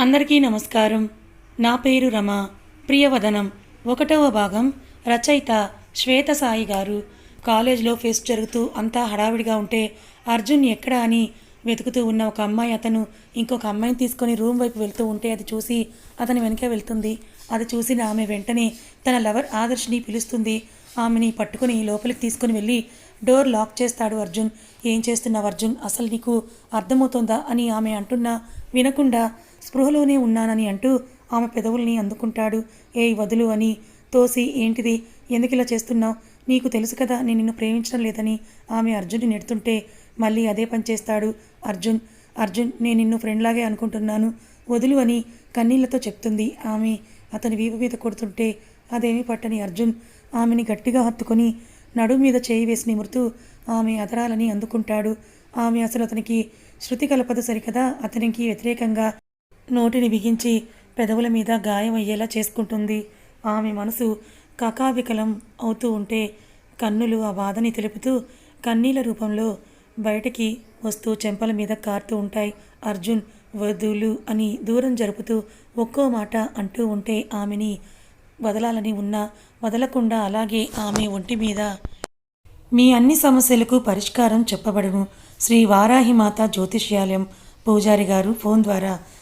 అందరికీ నమస్కారం. నా పేరు రమ. ప్రియవదనం. ఒకటవ భాగం రచయిత శ్వేత సాయి గారు. కాలేజ్లో ఫెస్ట్ జరుగుతూ అంతా హడావిడిగా ఉంటే అర్జున్ ఎక్కడ అని వెతుకుతూ ఉన్న ఒక అమ్మాయి అతను ఇంకొక అమ్మాయిని తీసుకొని రూమ్ వైపు వెళ్తూ ఉంటే అది చూసి అతని వెనకే వెళ్తుంది. అది చూసిన ఆమె వెంటనే తన లవర్ ఆదర్శ్ని పిలుస్తుంది. ఆమెని పట్టుకుని లోపలికి తీసుకుని వెళ్ళి డోర్ లాక్ చేస్తాడు అర్జున్. ఏం చేస్తున్నావు అర్జున్? అసలు నీకు అర్థమవుతోందా అని ఆమె అంటున్నా వినకుండా స్పృహలోనే ఉన్నానని అంటూ ఆమె పెదవుల్ని అందుకుంటాడు. ఏయ్ వదులు అని. తోసి ఏంటిది? ఎందుకు ఇలా చేస్తున్నావు? నీకు తెలుసు కదా నేను నిన్ను ప్రేమించడం లేదని. ఆమె అర్జున్ని నెడుతుంటే మళ్ళీ అదే పని చేస్తాడు అర్జున్. అర్జున్ నేను నిన్ను ఫ్రెండ్లాగే అనుకుంటున్నాను. వదులు అని కన్నీళ్ళతో చెప్తుంది ఆమె. అతని వీపు మీద కొడుతుంటే అదేమీ పట్టని అర్జున్ ఆమెని గట్టిగా హత్తుకొని నడు మీద చేయి వేసి నిమురుతూ ఆమె అదరాలని అందుకుంటాడు. ఆమె అసలు అతనికి శృతి కలపదు సరికదా? అతనికి వ్యతిరేకంగా నోటిని బిగించి పెదవుల మీద గాయం అయ్యేలా చేసుకుంటుంది. ఆమె మనసు కకావికలం అవుతూ ఉంటే కన్నులు ఆ బాధని తెలుపుతూ కన్నీల రూపంలో బయటికి వస్తూ చెంపల మీద కారుతూ ఉంటాయి. అర్జున్ వదులు అని దూరం జరుపుతూ ఒక్కో మాట అంటూ ఉంటే ఆమెని వదలాలని ఉన్నా వదలకుండా అలాగే ఆమె ఒంటి మీద మీ అన్ని సమస్యలకు పరిష్కారం చెప్పబడును. శ్రీ వారాహిమాత జ్యోతిష్యాలయం. పూజారి గారు ఫోన్ ద్వారా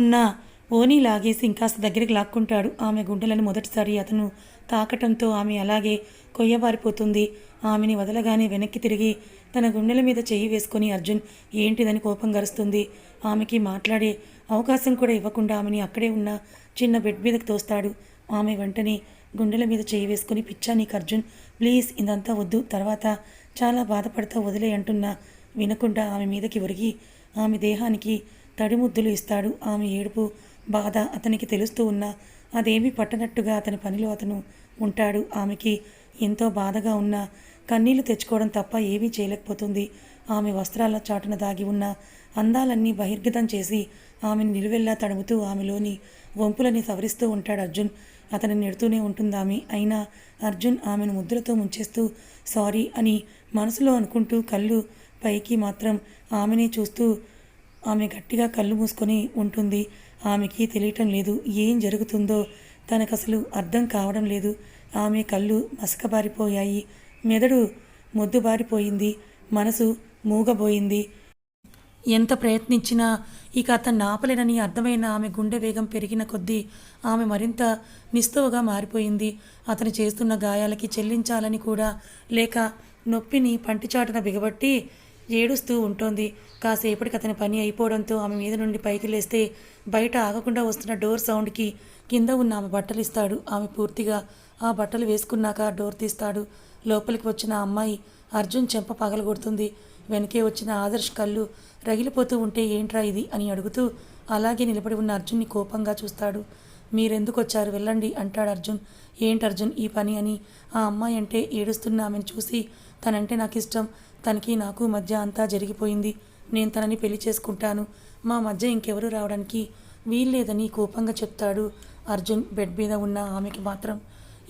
ఉన్న ఓని లాగేసి ఇంకాస్త దగ్గరికి లాక్కుంటాడు. ఆమె గుండెలను మొదటిసారి అతను తాకటంతో ఆమె అలాగే కొయ్యబారిపోతుంది. ఆమెని వదలగానే వెనక్కి తిరిగి తన గుండెల మీద చెయ్యి వేసుకొని అర్జున్ ఏంటిదని కోపం గరుస్తుంది? ఆమెకి మాట్లాడే అవకాశం కూడా ఇవ్వకుండా ఆమెని అక్కడే ఉన్న చిన్న బెడ్ మీదకి తోస్తాడు. ఆమె వెంటనే గుండెల మీద చేయి వేసుకుని పిచ్చా నీకు అర్జున్ ప్లీజ్ ఇదంతా వద్దు. తర్వాత చాలా బాధపడతా వదిలే అంటున్నా వినకుండా ఆమె మీదకి ఒరిగి ఆమె దేహానికి తడిముద్దులు ఇస్తాడు ఆమె ఏడుపు బాధ అతనికి తెలుస్తూ ఉన్నా అదేమీ పట్టనట్టుగా అతని పనిలో అతను ఉంటాడు. ఆమెకి ఎంతో బాధగా ఉన్నా కన్నీళ్ళు తెచ్చుకోవడం తప్ప ఏమీ చేయలేకపోతుంది. ఆమె వస్త్రాల చాటున దాగి ఉన్న అందాలన్నీ బహిర్గతం చేసి ఆమెను నిలువెల్లా తడుముతూ ఆమెలోని వంపులని సవరిస్తూ ఉంటాడు అర్జున్. అతని నెడుతూనే ఉంటుంది ఆమె అయినా అర్జున్ ఆమెను ముద్దులతో ముంచేస్తూ సారీ అని మనసులో అనుకుంటూ కళ్ళు పైకి మాత్రం ఆమెనే చూస్తూ ఆమె గట్టిగా కళ్ళు మూసుకొని ఉంటుంది. ఆమెకి తెలియటం లేదు. ఏం జరుగుతుందో తనకు అసలు అర్థం కావడం లేదు. ఆమె కళ్ళు మసకబారిపోయాయి. మెదడు మొద్దుబారిపోయింది. మనసు మూగబోయింది. ఎంత ప్రయత్నించినా ఇక అతను ఆపలేనని అర్థమైన ఆమె గుండె వేగం పెరిగిన కొద్దీ ఆమె మరింత నిస్తువగా మారిపోయింది. అతను చేస్తున్న గాయాలకి చెల్లించాలని కూడా లేక నొప్పిని పంటిచాటున బిగబట్టి ఏడుస్తూ ఉంటోంది. కాసేపటికి అతని పని అయిపోవడంతో ఆమె మీద నుండి పైకి లేస్తే బయట ఆగకుండా వస్తున్న డోర్ సౌండ్కి కింద ఉన్న ఆమె బట్టలు ఇస్తాడు ఆమె పూర్తిగా ఆ బట్టలు వేసుకున్నాక డోర్ తీస్తాడు. లోపలికి వచ్చిన అమ్మాయి అర్జున్ చెంప పగలగొడుతుంది. వెనకే వచ్చిన ఆదర్శ్ కళ్ళు రగిలిపోతూ ఉంటే ఏంట్రా ఇది అని అడుగుతూ అలాగే నిలబడి ఉన్న అర్జున్ని కోపంగా చూస్తాడు. మీరెందుకు వచ్చారు? వెళ్ళండి అంటాడు అర్జున్. ఏంటి అర్జున్ ఈ పని అని ఆ అమ్మాయి అంటే ఏడుస్తున్న ఆమెను చూసి తనంటే నాకు ఇష్టం తనకి నాకు మధ్య అంతా జరిగిపోయింది. నేను తనని పెళ్ళి చేసుకుంటాను. మా మధ్య ఇంకెవరు రావడానికి వీల్లేదని కోపంగా చెప్తాడు అర్జున్ బెడ్ మీద ఉన్న ఆమెకి మాత్రం.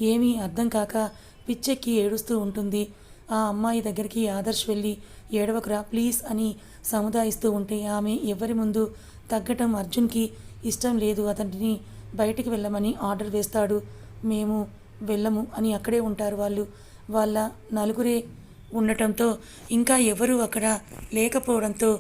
ఏమీ అర్థం కాక పిచ్చెక్కి ఏడుస్తూ ఉంటుంది. ఆ అమ్మాయి దగ్గరికి ఆదర్శ్ వెళ్ళి ఏడవకురా ప్లీజ్ అని సముదాయిస్తూ ఉంటే ఆమె ఎవరి ముందు తగ్గటం అర్జున్కి ఇష్టం లేదు. అతనిని బయటికి వెళ్ళమని ఆర్డర్ వేస్తాడు. మేము వెళ్ళము అని అక్కడే ఉంటారు వాళ్ళు. వాళ్ళ నలుగురే ఉండటంతో ఇంకా ఎవరూ అక్కడ లేకపోవడంతో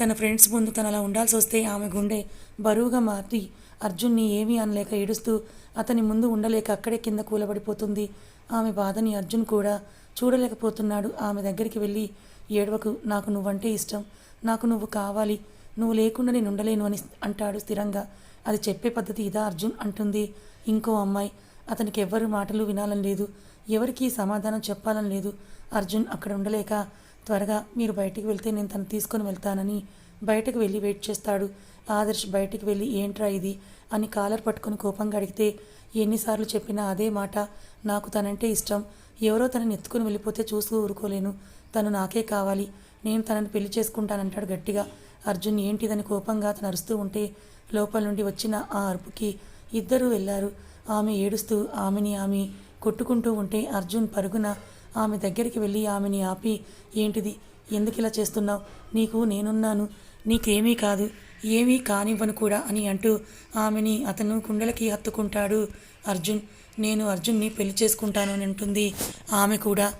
తన ఫ్రెండ్స్ ముందు తను అలా ఉండాల్సి వస్తే ఆమె గుండె బరువుగా మారి అర్జున్ని ఏమీ అనలేక ఏడుస్తూ అతని ముందు ఉండలేక అక్కడే కింద కూలబడిపోతుంది. ఆమె బాధని అర్జున్ కూడా చూడలేకపోతున్నాడు. ఆమె దగ్గరికి వెళ్ళి ఏడవకు నాకు నువ్వంటే ఇష్టం. నాకు నువ్వు కావాలి. నువ్వు లేకుండా నేను ఉండలేను అని అంటాడు స్థిరంగా. అది చెప్పే పద్ధతి ఇదా అర్జున్ అంటుంది. ఇంకో అమ్మాయి అతనికి ఎవ్వరు మాటలు వినాలని లేదు. ఎవరికి సమాధానం చెప్పాలని లేదు. అర్జున్ అక్కడ ఉండలేక త్వరగా మీరు బయటికి వెళ్తే నేను తను తీసుకొని వెళ్తానని బయటకు వెళ్ళి వెయిట్ చేస్తాడు. ఆదర్శ్ బయటికి వెళ్ళి ఏంట్రా ఇది? అని కాలర్ పట్టుకొని కోపంగా అడిగితే ఎన్నిసార్లు చెప్పినా అదే మాట నాకు తనంటే ఇష్టం. ఎవరో తనని ఎత్తుకుని వెళ్ళిపోతే చూస్తూ ఊరుకోలేను. తను నాకే కావాలి. నేను తనని పెళ్ళి చేసుకుంటానంటాడు గట్టిగా. అర్జున్ ఏంటిదని కోపంగా అతను అరుస్తూ ఉంటే లోపల నుండి వచ్చిన ఆ అరుపుకి ఇద్దరూ వెళ్ళారు ఆమె ఏడుస్తూ ఆమెని ఆమె కొట్టుకుంటూ ఉంటే అర్జున్ పరుగున ఆమె దగ్గరికి వెళ్ళి ఆమెని ఆపి ఏంటిది? ఎందుకు ఇలా చేస్తున్నావు? నీకు నేనున్నాను. నీకేమీ కాదు. ఏమీ కానివ్వను కూడా అని అంటూ ఆమెని అతను కుండలకి హత్తుకుంటాడు. అర్జున్ నేను అర్జున్ని పెళ్ళి చేసుకుంటాను అని అంటుంది ఆమె కూడా.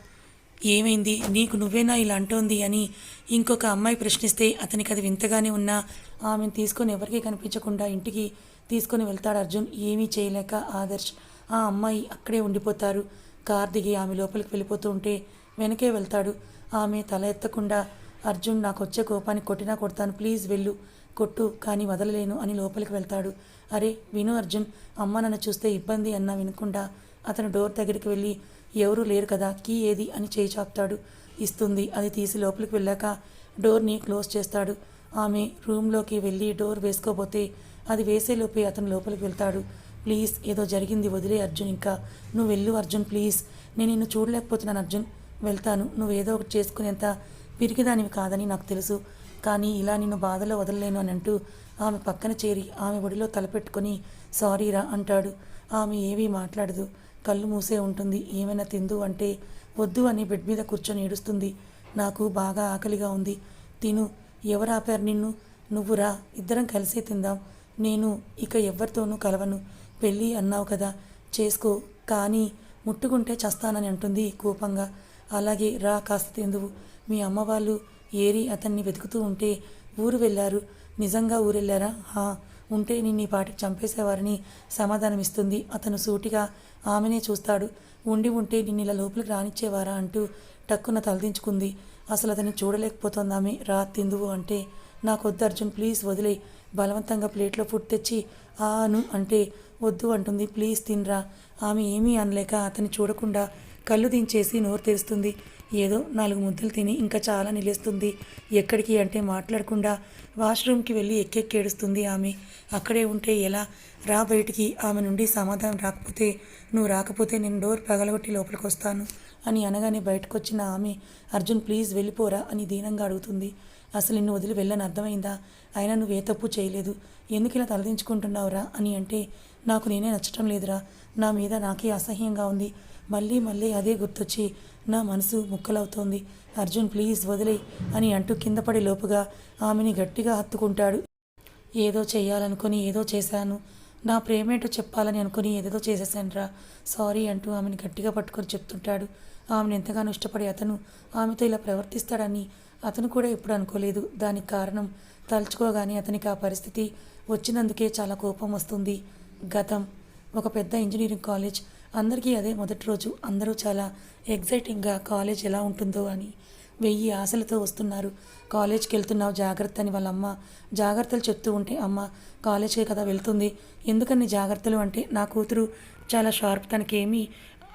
ఏమైంది? నీకు నువ్వేనా ఇలా అంటోంది? అని ఇంకొక అమ్మాయి ప్రశ్నిస్తే అతనికి అది వింతగానే ఉన్నా. ఆమెను తీసుకొని ఎవరికీ కనిపించకుండా ఇంటికి తీసుకొని వెళ్తాడు అర్జున్. ఏమీ చేయలేక ఆదర్శ్ ఆ అమ్మాయి అక్కడే ఉండిపోతారు. కార్ దిగి ఆమె లోపలికి వెళ్ళిపోతూ ఉంటే వెనకే వెళ్తాడు. ఆమె తల ఎత్తకుండా అర్జున్ నాకు వచ్చే కోపాన్ని కొట్టినా కొడతాను. ప్లీజ్ వెళ్ళు. కొట్టు కానీ వదలలేను అని లోపలికి వెళ్తాడు. అరే విను అర్జున్ అమ్మ నన్ను చూస్తే ఇబ్బంది అన్నా వినకుండా అతను డోర్ దగ్గరికి వెళ్ళి ఎవరూ లేరు కదా కీ ఏది? అని చేయి చాపుతాడు. ఇస్తుంది. అది తీసి లోపలికి వెళ్ళాక డోర్ని క్లోజ్ చేస్తాడు. ఆమె రూమ్లోకి వెళ్ళి డోర్ వేసుకోబోతే అది వేసేలోపే అతను లోపలికి వెళ్తాడు. ప్లీజ్ ఏదో జరిగింది వదిలే అర్జున్ ఇంకా. నువ్వు వెళ్ళు అర్జున్ ప్లీజ్. నేను నిన్ను చూడలేకపోతున్నాను అర్జున్. వెళ్తాను. నువ్వు ఏదో ఒకటి చేసుకునేంత పిరికిదానివి కాదని నాకు తెలుసు. కానీ ఇలా నిన్ను బాధలో వదలలేను అని అంటూ ఆమె పక్కన చేరి ఆమె ఒడిలో తలపెట్టుకొని సారీరా అంటాడు. ఆమె ఏమీ మాట్లాడదు. కళ్ళు మూసే ఉంటుంది. ఏమైనా తిందు అంటే వద్దు అని బెడ్ మీద కూర్చొని ఏడుస్తుంది. నాకు బాగా ఆకలిగా ఉంది. తిను. ఎవరు ఆపారు నిన్ను? నువ్వు రా. ఇద్దరం కలిసే తిందాం. నేను ఇక ఎవరితోనూ కలవను. పెళ్ళి అన్నావు కదా చేసుకో. కానీ ముట్టుకుంటే చస్తానని అంటుంది కోపంగా. అలాగే రా కాస్త తెందువు. మీ అమ్మ వాళ్ళు ఏరి అతన్ని వెతుకుతూ ఉంటే ఊరు వెళ్ళారు. నిజంగా ఊరెళ్ళారా? హా ఉంటే నిన్ను పాటికి చంపేసేవారని సమాధానం ఇస్తుంది అతను సూటిగా ఆమెనే చూస్తాడు. ఉండి ఉంటే నిన్ను ఇలా లోపలికి రానిచ్చేవారా అంటూ టక్కున తలదించుకుంది. అసలు అతన్ని చూడలేకపోతుంది ఆమె రా తిందువు అంటే నాకొద్దు అర్జున్ ప్లీజ్ వదిలే బలవంతంగా ప్లేట్లో ఫుడ్ తెచ్చి ఆను అంటే వద్దు అంటుంది. ప్లీజ్ తినరా. ఆమె ఏమీ అనలేక అతన్ని చూడకుండా కళ్ళు దించేసి నోరు తెరుస్తుంది. ఏదో నాలుగు ముద్దలు తిని ఇంకా చాలా నిలేస్తుంది. ఎక్కడికి అంటే మాట్లాడకుండా వాష్రూమ్కి వెళ్ళి ఎక్కెక్కి ఏడుస్తుంది ఆమె. అక్కడే ఉంటే ఎలా? రా బయటికి. ఆమె నుండి సమాధానం రాకపోతే నువ్వు రాకపోతే నేను డోర్ పగలగొట్టి లోపలికి వస్తాను అని అనగానే బయటకు వచ్చిన ఆమె అర్జున్ ప్లీజ్ వెళ్ళిపోరా అని దీనంగా అడుగుతుంది. అసలు నిన్ను వదిలి వెళ్ళని అర్థమైందా అయినా నువ్వు ఏ తప్పు చేయలేదు. ఎందుకు ఇలా తలదించుకుంటున్నావురా అని అంటే నాకు నేనే నచ్చటం లేదురా. నా మీద నాకే అసహ్యంగా ఉంది. మళ్ళీ మళ్ళీ అదే గుర్తొచ్చి నా మనసు ముక్కలవుతోంది. అర్జున్ ప్లీజ్ వదిలే అని అంటూ కింద పడి లోపుగా ఆమెని గట్టిగా హత్తుకుంటాడు. ఏదో చేయాలనుకుని ఏదో చేశాను. నా ప్రేమేంటో చెప్పాలని అనుకుని ఏదేదో చేసేసానురా సారీ అంటూ ఆమెను గట్టిగా పట్టుకొని చెప్తుంటాడు. ఆమెను ఎంతగానో ఇష్టపడే అతను ఆమెతో ఇలా ప్రవర్తిస్తాడని అతను కూడా ఎప్పుడు అనుకోలేదు. దానికి కారణం తలుచుకోగానే అతనికి ఆ పరిస్థితి వచ్చినందుకే చాలా కోపం వస్తుంది. గతం. ఒక పెద్ద ఇంజనీరింగ్ కాలేజ్. అందరికీ అదే మొదటి రోజు. అందరూ చాలా ఎగ్జైటింగ్గా కాలేజ్ ఎలా ఉంటుందో అని వెయ్యి ఆశలతో వస్తున్నారు. కాలేజ్కి వెళ్తున్నావు జాగ్రత్త అని వాళ్ళ అమ్మ జాగ్రత్తలు చెప్తూ ఉంటే అమ్మ కాలేజ్కే కదా వెళ్తుంది. ఎందుకని జాగ్రత్తలు అంటే నా కూతురు చాలా షార్ప్ తనకేమీ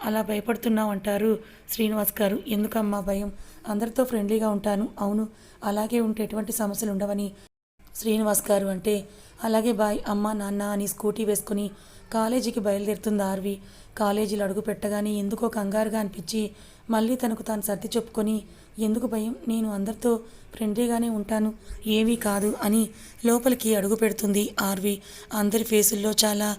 అలా భయపడుతున్నావు అంటారు శ్రీనివాస్ గారు. ఎందుకమ్మా భయం? అందరితో ఫ్రెండ్లీగా ఉంటాను. అవును అలాగే ఉంటే ఎటువంటి సమస్యలు ఉండవని శ్రీనివాస్ గారు అంటే అలాగే బాయ్ అమ్మ నాన్న అని స్కూటీ వేసుకుని కాలేజీకి బయలుదేరుతుంది ఆర్వి. కాలేజీలో అడుగు పెట్టగానే ఎందుకో కంగారుగా అనిపించి మళ్ళీ తనకు తాను సర్ది చెప్పుకొని ఎందుకు భయం నేను అందరితో ఫ్రెండ్లీగానే ఉంటాను ఏమీ కాదు అని లోపలికి అడుగు పెడుతుంది ఆర్వి. అందరి ఫేసుల్లో చాలా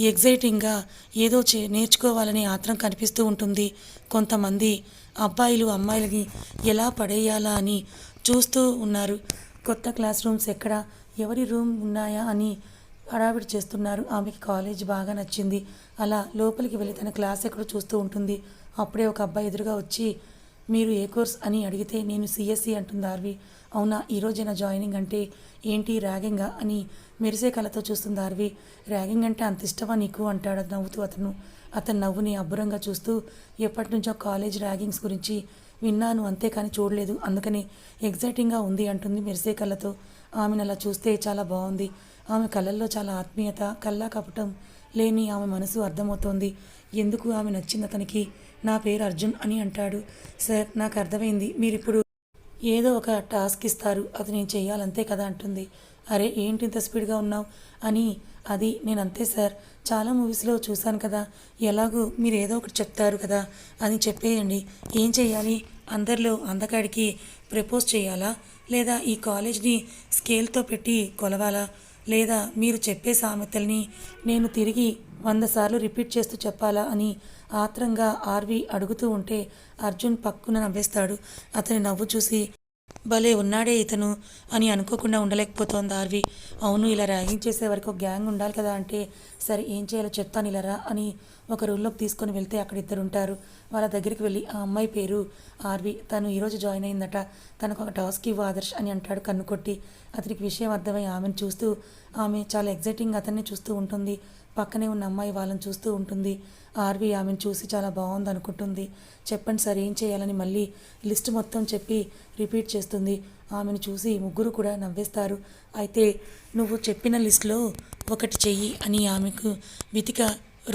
ఎగ్జైటింగ్గా ఏదో చే నేర్చుకోవాలనే ఆత్రం కనిపిస్తూ ఉంటుంది. కొంతమంది అబ్బాయిలు అమ్మాయిలని ఎలా పడేయాలా అని చూస్తూ ఉన్నారు. కొత్త క్లాస్ రూమ్స్ ఎక్కడ? ఎవరి రూమ్ ఉన్నాయా? అని హడావిడి చేస్తున్నారు. ఆమెకి కాలేజ్ బాగా నచ్చింది. అలా లోపలికి వెళ్ళి తన క్లాస్ ఎక్కడో చూస్తూ ఉంటుంది. అప్పుడే ఒక అబ్బాయి ఎదురుగా వచ్చి మీరు ఏ కోర్స్? అని అడిగితే నేను సిఎస్సి అంటుంది ఆర్వి. అవునా ఈరోజైనా జాయినింగ్ అంటే ఏంటి ర్యాగింగా? అని మెరిసే కళతో చూస్తుంది ఆర్వి. ర్యాగింగ్ అంటే అంత ఇష్టమా నీకు? అంటాడు నవ్వుతూ అతను. అతను నవ్వుని అబ్బురంగా చూస్తూ ఎప్పటి నుంచో కాలేజ్ ర్యాగింగ్స్ గురించి విన్నాను అంతేకాని చూడలేదు. అందుకని ఎగ్జైటింగ్గా ఉంది అంటుంది మెరిసే కళ్ళతో. ఆమెను అలా చూస్తే చాలా బాగుంది ఆమె కళ్ళల్లో చాలా ఆత్మీయత కల్లా కపటం లేని ఆమె మనసు అర్థమవుతోంది. ఎందుకు ఆమె నచ్చింది అతనికి? నా పేరు అర్జున్ అని అంటాడు. సార్ నాకు అర్థమైంది. మీరిప్పుడు ఏదో ఒక టాస్క్ ఇస్తారు. అది నేను చేయాలంతే కదా అంటుంది. అరే ఏంటి ఇంత స్పీడ్గా ఉన్నావు? అని అది నేను అంతే సార్. చాలా మూవీస్లో చూశాను కదా. ఎలాగో మీరు ఏదో ఒకటి చెప్తారు కదా అని చెప్పేయండి. ఏం చేయాలి అందరిలో అందగాడికి ప్రపోజ్ చేయాలా? లేదా ఈ కాలేజ్ని స్కేల్తో పెట్టి కొలవాలా? లేదా మీరు చెప్పే సామెతల్ని నేను తిరిగి వంద సార్లు రిపీట్ చేస్తూ చెప్పాలా అని ఆత్రంగా ఆర్వి అడుగుతూ ఉంటే అర్జున్ పక్కున నవ్వేస్తాడు. అతని నవ్వు చూసి భలే ఉన్నాడే ఇతను అని అనుకోకుండా ఉండలేకపోతోంది ఆర్వి. అవును ఇలా ర్యాగింగ్ చేసే వరకు ఒక గ్యాంగ్ ఉండాలి కదా అంటే సరే ఏం చేయాలో చెప్తాను ఇలా రా అని ఒక రూమ్లోకి తీసుకొని వెళ్తే అక్కడ ఇద్దరు ఉంటారు వాళ్ళ దగ్గరికి వెళ్ళి ఆ అమ్మాయి పేరు ఆర్వి. తను ఈరోజు జాయిన్ అయిందట. తనకు ఒక టాస్క్ ఇవ్వు ఆదర్శ్ అని అంటాడు కన్ను కొట్టి. అతనికి విషయం అర్థమై ఆమెను చూస్తూ ఆమె చాలా ఎగ్జైటింగ్ అతన్ని చూస్తూ ఉంటుంది. పక్కనే ఉన్న అమ్మాయి వాళ్ళని చూస్తూ ఉంటుంది. ఆర్వి ఆమెను చూసి చాలా బాగుంది అనుకుంటుంది చెప్పండి సార్ ఏం చేయాలని మళ్ళీ లిస్ట్ మొత్తం చెప్పి రిపీట్ చేస్తుంది. ఆమెను చూసి ముగ్గురు కూడా నవ్వేస్తారు. అయితే నువ్వు చెప్పిన లిస్ట్లో ఒకటి చెయ్యి అని ఆమెకు వితిక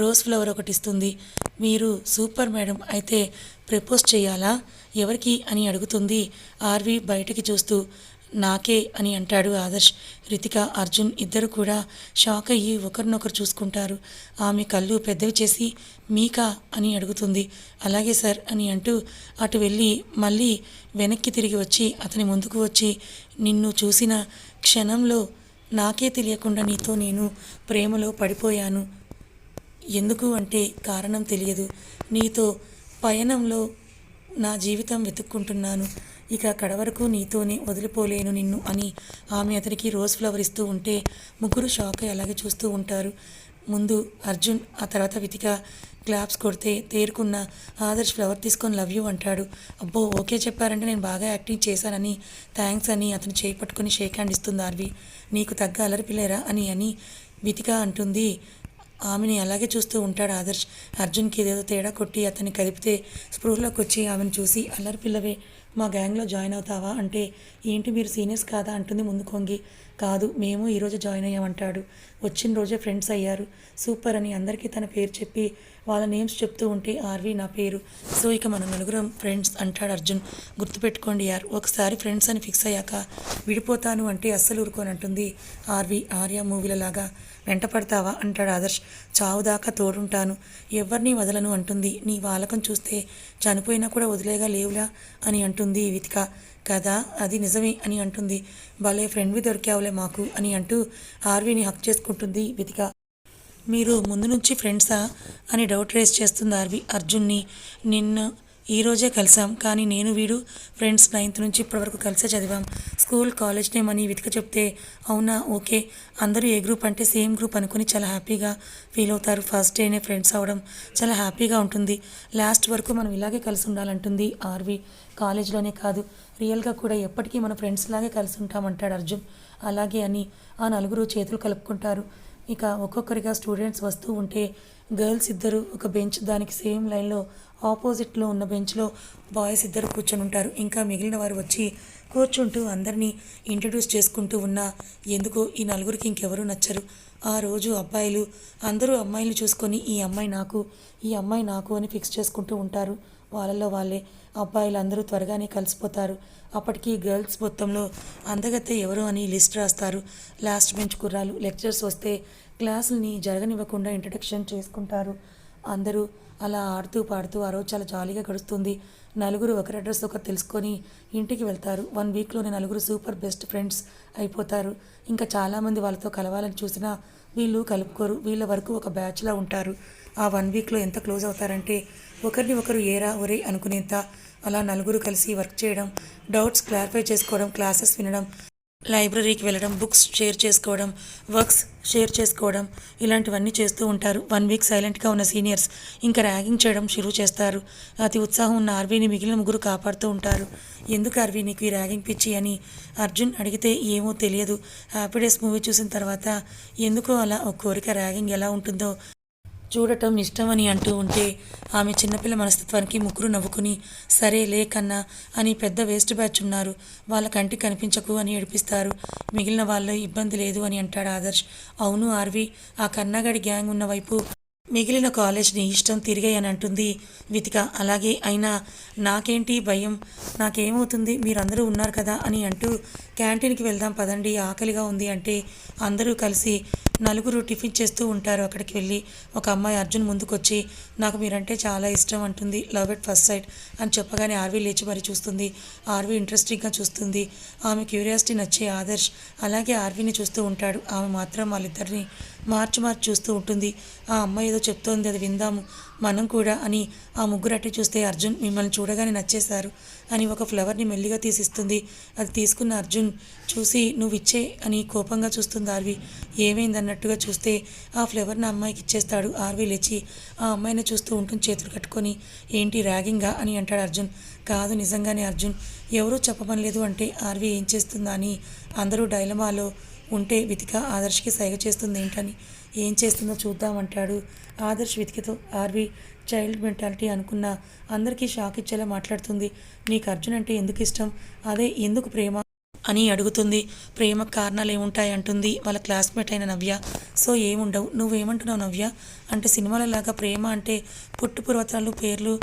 రోజ్ ఫ్లవర్ ఒకటి ఇస్తుంది. మీరు సూపర్ మేడం అయితే ప్రపోజ్ చేయాలా? ఎవరికి అని అడుగుతుంది. ఆర్వి బయటకి చూస్తూ నాకే అని అంటాడు ఆదర్శ్. రితిక అర్జున్ ఇద్దరు కూడా షాక్ అయ్యి ఒకరినొకరు చూసుకుంటారు. ఆమె కళ్ళు పెద్దవి చేసి మీకా అని అడుగుతుంది. అలాగే సార్ అని అంటూ అటు వెళ్ళి మళ్ళీ వెనక్కి తిరిగి వచ్చి అతని ముందుకు వచ్చి నిన్ను చూసిన క్షణంలో నాకే తెలియకుండా నీతో నేను ప్రేమలో పడిపోయాను. ఎందుకు అంటే కారణం తెలియదు. నీతో పయనంలో నా జీవితం వెతుక్కుంటున్నాను. ఇక కడవరకు నీతోనే వదిలిపోలేను నిన్ను అని ఆమె అతనికి రోజ్ ఫ్లవర్ ఇస్తూ ఉంటే ముగ్గురు షాక్ అయ్యి అలాగే చూస్తూ ఉంటారు. ముందు అర్జున్ ఆ తర్వాత వితిక క్లాప్స్ కొడితే తేరుకున్న ఆదర్శ్ ఫ్లవర్ తీసుకొని లవ్ యూ అంటాడు. అబ్బో ఓకే చెప్పారంటే నేను బాగా యాక్టింగ్ చేశానని థ్యాంక్స్ అని అతను చేయి షేక్ హ్యాండ్ ఇస్తుంది ఆర్వి. నీకు తగ్గ అలరిపిలేరా అని అని వితిక అంటుంది. ఆమెని అలాగే చూస్తూ ఉంటాడు ఆదర్శ్. అర్జున్కి ఏదేదో తేడా కొట్టి అతన్ని కదిపితే స్పృహలోకి వచ్చి ఆమెను చూసి అల్లరి పిల్లవే మా గ్యాంగ్లో జాయిన్ అవుతావా? అంటే ఏంటి మీరు సీనియర్స్ కాదా? అంటుంది ముందు కొంగి. కాదు మేము ఈరోజు జాయిన్ అయ్యామంటాడు. వచ్చిన రోజే ఫ్రెండ్స్ అయ్యారు. సూపర్ అని అందరికీ తన పేరు చెప్పి వాళ్ళ నేమ్స్ చెప్తూ ఉంటే ఆర్వి నా పేరు. సో ఇక మనం నలుగురం ఫ్రెండ్స్ అంటాడు అర్జున్. గుర్తుపెట్టుకోండి యార్ ఒకసారి ఫ్రెండ్స్ అని ఫిక్స్ అయ్యాక విడిపోతాను అంటే అస్సలు ఊరుకోని అంటుంది ఆర్వి. ఆర్య మూవీల లాగా వెంట పడతావా? అంటాడు ఆదర్శ్. చావు దాకా తోడుంటాను. ఎవరిని వదలను? అంటుంది. నీ వాలకం చూస్తే చనిపోయినా కూడా వదిలేగా లేవులా అని అంటుంది వితిక. కదా అది నిజమే అని అంటుంది. భలే ఫ్రెండ్వి దొరికావులే మాకు అని అంటూ ఆర్వీని హక్ చేసుకుంటుంది వితిక. మీరు ముందు నుంచి ఫ్రెండ్సా అని డౌట్ రేస్ చేస్తుంది ఆర్వి అర్జున్ని నిన్న ఈ రోజే కలిసాం కానీ నేను వీడు ఫ్రెండ్స్ నైన్త్ నుంచి ఇప్పటివరకు కలిసే చదివాం. స్కూల్ కాలేజ్ నేమ్ అని వెతిక చెప్తే అవునా ఓకే. అందరూ ఏ గ్రూప్ అంటే సేమ్ గ్రూప్ అనుకుని చాలా హ్యాపీగా ఫీల్ అవుతారు. ఫస్ట్ డేనే ఫ్రెండ్స్ అవడం చాలా హ్యాపీగా ఉంటుంది. లాస్ట్ వరకు మనం ఇలాగే కలిసి ఉండాలంటుంది ఆర్వి కాలేజ్లోనే కాదు రియల్గా కూడా ఎప్పటికీ మన ఫ్రెండ్స్ లాగే కలిసి ఉంటామంటాడు అర్జున్. అలాగే అని ఆ నలుగురు చేతులు కలుపుకుంటారు. ఇక ఒక్కొక్కరిగా స్టూడెంట్స్ వస్తూ ఉంటే గర్ల్స్ ఇద్దరు ఒక బెంచ్ దానికి సేమ్ లైన్లో ఆపోజిట్లో ఉన్న బెంచ్లో బాయ్స్ ఇద్దరు కూర్చొని ఉంటారు. ఇంకా మిగిలిన వారు వచ్చి కూర్చుంటూ అందరినీ ఇంట్రడ్యూస్ చేసుకుంటూ ఉన్నా ఎందుకో ఈ నలుగురికి ఇంకెవరూ నచ్చరు. ఆ రోజు అబ్బాయిలు అందరూ అమ్మాయిలు చూసుకొని ఈ అమ్మాయి నాకు ఈ అమ్మాయి నాకు అని ఫిక్స్ చేసుకుంటూ ఉంటారు. వాళ్ళలో వాళ్ళే అబ్బాయిలు అందరూ త్వరగానే కలిసిపోతారు. అప్పటికి గర్ల్స్ మొత్తంలో అందగత్తె ఎవరు అని లిస్ట్ రాస్తారు. లాస్ట్ బెంచ్ కుర్రాలు లెక్చర్స్ వస్తే క్లాసుల్ని జరగనివ్వకుండా ఇంట్రడక్షన్ చేసుకుంటారు. అందరూ అలా ఆడుతూ పాడుతూ ఆ రోజు చాలా జాలీగా గడుస్తుంది. నలుగురు ఒకరి అడ్రస్ ఒకరు తెలుసుకొని ఇంటికి వెళ్తారు. వన్ వీక్లోనే నలుగురు సూపర్ బెస్ట్ ఫ్రెండ్స్ అయిపోతారు. ఇంకా చాలామంది వాళ్ళతో కలవాలని చూసినా వీళ్ళు కలుపుకోరు. వీళ్ళ వరకు ఒక బ్యాచ్లా ఉంటారు. ఆ వన్ వీక్లో ఎంత క్లోజ్ అవుతారంటే ఒకరిని ఒకరు ఏరా ఒరే అనుకునేంత అలా నలుగురు కలిసి వర్క్ చేయడం డౌట్స్ క్లారిఫై చేసుకోవడం క్లాసెస్ వినడం లైబ్రరీకి వెళ్ళడం బుక్స్ షేర్ చేసుకోవడం వర్క్స్ షేర్ చేసుకోవడం ఇలాంటివన్నీ చేస్తూ ఉంటారు. వన్ వీక్ సైలెంట్గా ఉన్న సీనియర్స్ ఇంకా ర్యాగింగ్ చేయడం షురూ చేస్తారు. అతి ఉత్సాహం ఉన్న ఆర్వీని మిగిలిన ముగ్గురు కాపాడుతూ ఉంటారు. ఎందుకు ఆర్వీ నీకు ఈ ర్యాగింగ్ పిచ్చి? అని అర్జున్ అడిగితే ఏమో తెలియదు. హ్యాపీ డేస్ మూవీ చూసిన తర్వాత ఎందుకో అలా ఒక కోరిక ర్యాగింగ్ ఎలా ఉంటుందో చూడటం ఇష్టమని అంటూ ఉంటే ఆమె చిన్నపిల్ల మనస్తత్వానికి ముగ్గురు నవ్వుకుని సరే లేకన్నా అని పెద్ద వేస్ట్ బ్యాచ్ ఉన్నారు. వాళ్ళ కంటికి కనిపించకు అని ఏడిపిస్తారు. మిగిలిన వాళ్ళ ఇబ్బంది లేదు అని అంటాడు ఆదర్శ్. అవును ఆర్వి ఆ కన్నగడి గ్యాంగ్ ఉన్న వైపు మిగిలిన కాలేజ్ని ఇష్టం తిరిగాయని అంటుంది వితిక. అలాగే అయినా నాకేంటి భయం? నాకేమవుతుంది? మీరందరూ ఉన్నారు కదా అని అంటూ క్యాంటీన్కి వెళ్దాం పదండి ఆకలిగా ఉంది అంటే అందరూ కలిసి నలుగురు టిఫిన్ చేస్తూ ఉంటారు అక్కడికి వెళ్ళి. ఒక అమ్మాయి అర్జున్ ముందుకొచ్చి నాకు మీరంటే చాలా ఇష్టం అంటుంది. లవ్ ఎట్ ఫస్ట్ సైట్ అని చెప్పగానే ఆర్వీ లేచి మరి చూస్తుంది. ఆర్వీ ఇంట్రెస్టింగ్గా చూస్తుంది. ఆమె క్యూరియాసిటీ నచ్చే ఆదర్శ్ అలాగే ఆర్వీని చూస్తూ ఉంటాడు. ఆమె మాత్రం వాళ్ళిద్దరిని మార్చి మార్చి చూస్తూ ఉంటుంది. ఆ అమ్మాయి ఏదో చెప్తోంది అది విందాము. మనం కూడా అని ఆ ముగ్గురు అట్టి చూస్తే అర్జున్ మిమ్మల్ని చూడగానే నచ్చేశారు అని ఒక ఫ్లవర్ని మెల్లిగా తీసిస్తుంది. అది తీసుకున్న అర్జున్ చూసి నువ్వు ఇచ్చే అని కోపంగా చూస్తుంది ఆర్వి. ఏమైందన్నట్టుగా చూస్తే ఆ ఫ్లవర్ని అమ్మాయికి ఇచ్చేస్తాడు. ఆర్వి లేచి ఆ అమ్మాయిని చూస్తూ ఉంటుంది చేతులు కట్టుకొని. ఏంటి ర్యాగింగా అని అంటాడు అర్జున్. కాదు నిజంగానే అర్జున్ ఎవరూ చెప్పమనలేదు అంటే ఆర్వి ఏం చేస్తుందా అని అందరూ డైలమాలో ఉంటే వితిక ఆదర్శ్కి సైగ చేస్తుంది ఏంటని ఏం చేస్తుందో చూద్దామంటాడు. ఆదర్శ్ వితికతో ఆర్వి చైల్డ్ మెంటాలిటీ అనుకున్న అందరికీ షాక్ ఇచ్చేలా మాట్లాడుతుంది. నీకు అర్జున్ అంటే ఎందుకు ఇష్టం? అదే ఎందుకు ప్రేమ? అని అడుగుతుంది. ప్రేమకు కారణాలు ఏముంటాయి అంటుంది వాళ్ళ క్లాస్మేట్ అయిన నవ్య. సో ఏముండవు? నువ్వేమంటున్నావు నవ్య? అంటే సినిమాలలాగా ప్రేమ అంటే పుట్టు పుర్వతాలు పేర్లు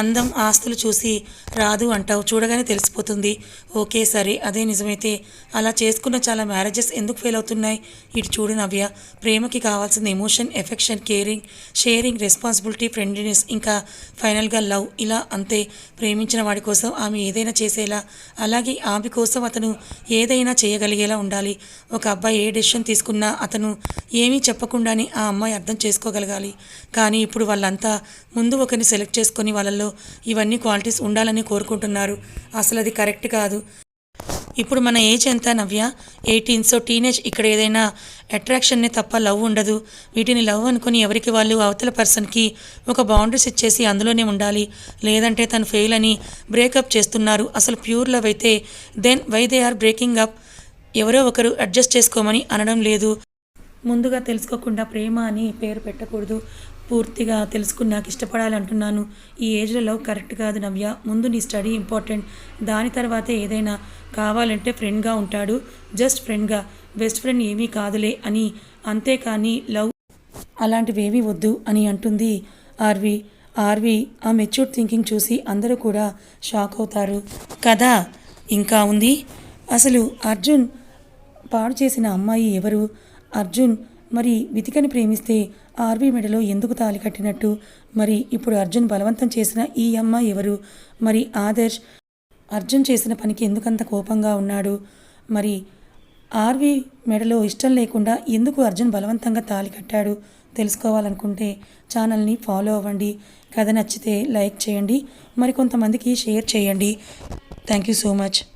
అందం ఆస్తులు చూసి రాదు అంటావు. చూడగానే తెలిసిపోతుంది. ఓకే సరే అదే నిజమైతే. అలా చేసుకున్న చాలా మ్యారేజెస్ ఎందుకు ఫెయిల్ అవుతున్నాయి? ఇటు చూడు నవ్య. ప్రేమకి కావాల్సిన emotion affection caring sharing responsibility friendliness ఇంకా ఫైనల్గా లవ్. ఇలా అంతే. ప్రేమించిన వాడి కోసం ఆమె ఏదైనా చేసేలా. అలాగే ఆమె కోసం అతను ఏదైనా చేయగలిగేలా ఉండాలి. ఒక అబ్బాయి ఏ డెసిషన్ తీసుకున్నా అతను ఏమీ చెప్పకుండానే ఆ అమ్మాయి అర్థం చేసుకోగలగాలి. కానీ ఇప్పుడు వాళ్ళంతా ముందు ఒకరిని సెలెక్ట్ చేసుకొని వాళ్ళల్లో ఇవన్నీ క్వాలిటీస్ ఉండాలని కోరుకుంటున్నారు. అసలు అది కరెక్ట్ కాదు. ఇప్పుడు మన ఏజ్ ఎంత నవ్య? ఎయిటీన్. సో టీనేజ్ ఇక్కడ ఏదైనా అట్రాక్షన్నే తప్ప లవ్ ఉండదు. వీటిని లవ్ అనుకుని ఎవరికి వాళ్ళు అవతల పర్సన్కి ఒక బౌండరీస్ ఇచ్చేసి అందులోనే ఉండాలి. లేదంటే తను ఫెయిల్ అని బ్రేకప్ చేస్తున్నారు. అసలు ప్యూర్ లవ్ అయితే then why they are breaking up? ఎవరో ఒకరు అడ్జస్ట్ చేసుకోమని అనడం లేదు. ముందుగా తెలుసుకోకుండా ప్రేమ అని పేరు పెట్టకూడదు. పూర్తిగా తెలుసుకుని నాకు ఇష్టపడాలంటున్నాను. ఈ ఏజ్లో లవ్ కరెక్ట్ కాదు నవ్య. ముందు నీ స్టడీ ఇంపార్టెంట్. దాని తర్వాత ఏదైనా కావాలంటే ఫ్రెండ్గా ఉంటాడు. జస్ట్ ఫ్రెండ్గా. బెస్ట్ ఫ్రెండ్ ఏమీ కాదులే అని. అంతేకాని లవ్ అలాంటివేవీ వద్దు అని అంటుంది ఆర్వి. ఆర్వి ఆ మెచ్యూర్ థింకింగ్ చూసి అందరూ కూడా షాక్ అవుతారు. కదా! ఇంకా ఉంది. అసలు అర్జున్ పాడు చేసిన అమ్మాయి ఎవరు? అర్జున్ మరి వితికని ప్రేమిస్తే ఆర్వి మెడలో ఎందుకు తాలి కట్టినట్టు? మరి ఇప్పుడు అర్జున్ బలవంతం చేసిన ఈ అమ్మ ఎవరు? మరి ఆదర్శ్ అర్జున్ చేసిన పనికి ఎందుకంత కోపంగా ఉన్నాడు? మరి ఆర్వి మెడలో ఇష్టం లేకుండా ఎందుకు అర్జున్ బలవంతంగా తాలి కట్టాడు? తెలుసుకోవాలనుకుంటే ఛానల్ని ఫాలో అవ్వండి. కథ నచ్చితే లైక్ చేయండి. మరి కొంతమందికి షేర్ చేయండి. Thank you so much.